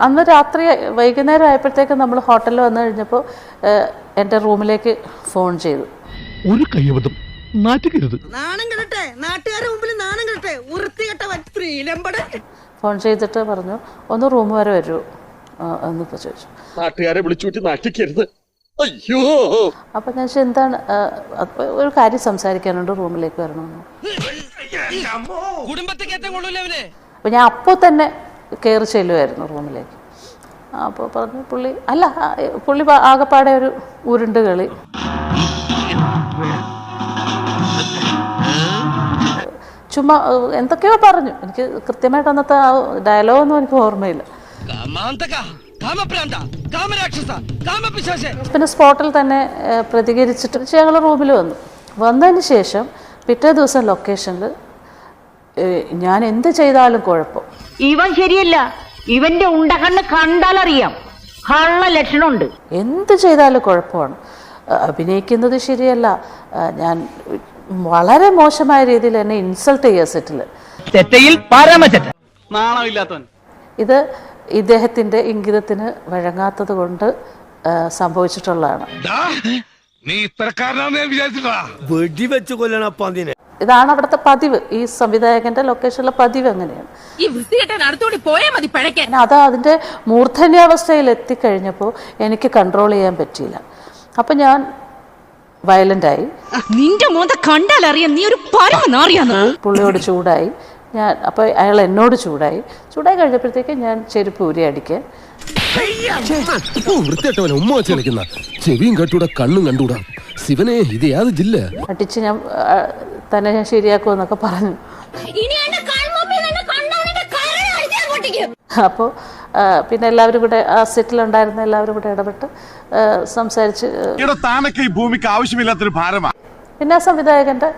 അന്ന് രാത്രി വൈകുന്നേരം ആയപ്പോഴത്തേക്ക് നമ്മൾ ഹോട്ടലിൽ വന്നു കഴിഞ്ഞപ്പോൾ എന്റെ റൂമിലേക്ക് ഫോൺ ചെയ്തു. ഒരു കയ്യബദ്ധം. നാറ്റുകരുത്. നാണം കെടട്ടെ. നാട്ടുകാരുടെ മുമ്പിൽ നാണം കെടട്ടെ. വൃത്തികെട്ട സ്ത്രീലമ്പടെ. ഫോൺ ചെയ്തിട്ട് പറഞ്ഞു ഒന്ന് റൂം വരെ വരൂ. എന്ന് എന്നിപ്പോൾ ചോദിച്ചു. നാട്ടുകാരെ വിളിച്ചു കൂട്ടി നാട്ടിക്കരുത് അയ്യോ. അപ്പൊ ഞാൻ ചോദിച്ചു എന്താണ് ഒരു കാര്യം സംസാരിക്കാനുണ്ട് റൂമിലേക്ക് വരണമെന്ന്. അപ്പൊ ഞാൻ അപ്പോൾ തന്നെ കയറി ചെല്ലുമായിരുന്നു റൂമിലേക്ക്. അപ്പോൾ പറഞ്ഞു പുള്ളി അല്ല പുള്ളി ആകെപ്പാടെ ഒരു ഉരുണ്ട് കളി. ചുമ്മാ എന്തൊക്കെയോ പറഞ്ഞു. എനിക്ക് കൃത്യമായിട്ട് അന്നത്തെ ആ ഡയലോഗൊന്നും എനിക്ക് ഓർമ്മയില്ല. പിന്നെ സ്പോട്ടിൽ തന്നെ പ്രതികരിച്ചിട്ട് ഞങ്ങൾ റൂമിൽ വന്നു. വന്നതിന് ശേഷം പിറ്റേ ദിവസം ലൊക്കേഷനിൽ ഞാൻ എന്ത് ചെയ്താലും കുഴപ്പം. ഇവൻ ശരിയല്ല. ഇവന്റെ ഉണ്ടകണ്ണ് കണ്ടാലറിയാം. കള്ള ലക്ഷണമുണ്ട്. എന്ത് ചെയ്താലും കുഴപ്പമാണ്. അഭിനയിക്കുന്നത് ശരിയല്ല. ഞാൻ വളരെ മോശമായ രീതിയിൽ എന്നെ ഇൻസൾട്ട് ചെയ്യുക സെറ്റിൽ നാണമില്ലാത്തവൻ. ഇത് ഇദ്ദേഹത്തിന്റെ ഇംഗിതത്തിന് വഴങ്ങാത്തത് കൊണ്ട് സംഭവിച്ചിട്ടുള്ളതാണ്. നീ വിചാരിച്ചിട്ടാ. വെടിവെച്ച് കൊല്ലണ അതിനെ ഇതാണ് അവിടുത്തെ പതിവ്. ഈ സംവിധായകന്റെ ലൊക്കേഷനിലെ പതിവ് എങ്ങനെയാണ് ഈ വൃത്തികെട്ടൻ അടുത്തോടി പോയാ മതി പഴയ്ക്കാൻ. അത് അതിന്റെ മൂർധന്യാവസ്ഥയിൽ എത്തിക്കഴിഞ്ഞപ്പോൾ എനിക്ക് കൺട്രോൾ ചെയ്യാൻ പറ്റിയില്ല. അപ്പം ഞാൻ വയലന്റായി നിന്റെ മോന്ത കണ്ടാലറിയാം നീ ഒരു പരമ നാറിയാന്ന്. പുള്ളിയോട് ചൂടായി. ഞാൻ അപ്പോൾ അയാൾ എന്നോട് ചൂടായി. ചൂടായി കഴിഞ്ഞപ്പോഴത്തേക്ക് ഞാൻ ചെരുപ്പ് ഊരി അടിക്കാൻ. വൃത്തിയായിട്ടവനെ ഉമ്മ വെച്ച് കളിക്കുന്ന. ചെവിയും കട്ടൂടാ കണ്ണും കണ്ടൂടാ ശിവനെ ഇത് യാത് ജില്ല? അടിച്ച് ഞാൻ ആ, തന്നെ ഞാൻ ശരിയാക്കുമെന്നൊക്കെ പറഞ്ഞു. അപ്പോൾ പിന്നെ എല്ലാവരും കൂടെ ആ സെറ്റിലുണ്ടായിരുന്ന എല്ലാവരും കൂടെ ഇടപെട്ട് സംസാരിച്ച് താനൊക്കെ ഈ ഭൂമിക്ക് ആവശ്യമില്ലാത്തൊരു ഭാരമാണ് പിന്നെ ആ സംവിധായകന്റെ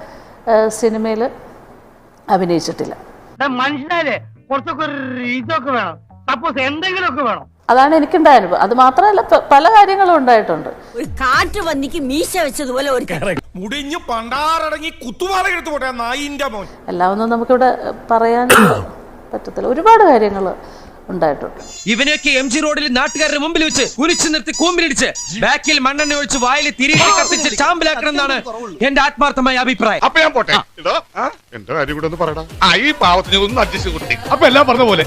സിനിമയിൽ അഭിനയിച്ചിട്ടില്ല. മനുഷ്യനാലേ കുറച്ചൊക്കെ ഒരു ഇതൊക്കെ വേണം. സപ്പോസ് എന്തെങ്കിലുമൊക്കെ വേണം. അതാണ് എനിക്കുണ്ടായ അനുഭവം അത് മാത്രമല്ല പല കാര്യങ്ങളും ഉണ്ടായിട്ടുണ്ട്. ഒരു കാറ്റ് വന്നിക്ക് മീശ വെച്ചതുപോലെ ഒരു മുടിഞ്ഞു പണ്ടാറടങ്ങി കുത്തുപാറ എടുത്തു പോട്ടെ നായിന്റെ മോൻ. എല്ലാം ഒന്നും നമുക്കിവിടെ പറയാൻ പറ്റത്തില്ല. ഒരുപാട് കാര്യങ്ങൾ ഉണ്ടായിട്ടുണ്ട്. ഇവനെയൊക്കെ എം ജി റോഡിൽ നാട്ടുകാരുടെ മുമ്പിൽ വെച്ച് കുരിച്ചു നിർത്തി കൂമ്പിലിടിച്ച് ബാക്കിൽ മണ്ണെണ്ണ ഒഴിച്ച് വായിൽ തിരികെ കത്തിച്ച് ചാമ്പലാക്കണം എന്നാണ് എന്റെ ആത്മാർത്ഥമായ അഭിപ്രായം. അപ്പൊ ഞാൻ പോട്ടെ? എന്റെ കാര്യം കൂടെ ഒന്ന് പറയടാ. ആ ഈ പാവത്തിനെ ഒന്ന് അഡ്ജസ്റ്റ് കുട്ടി അപ്പൊ എല്ലാം പറഞ്ഞ പോലെ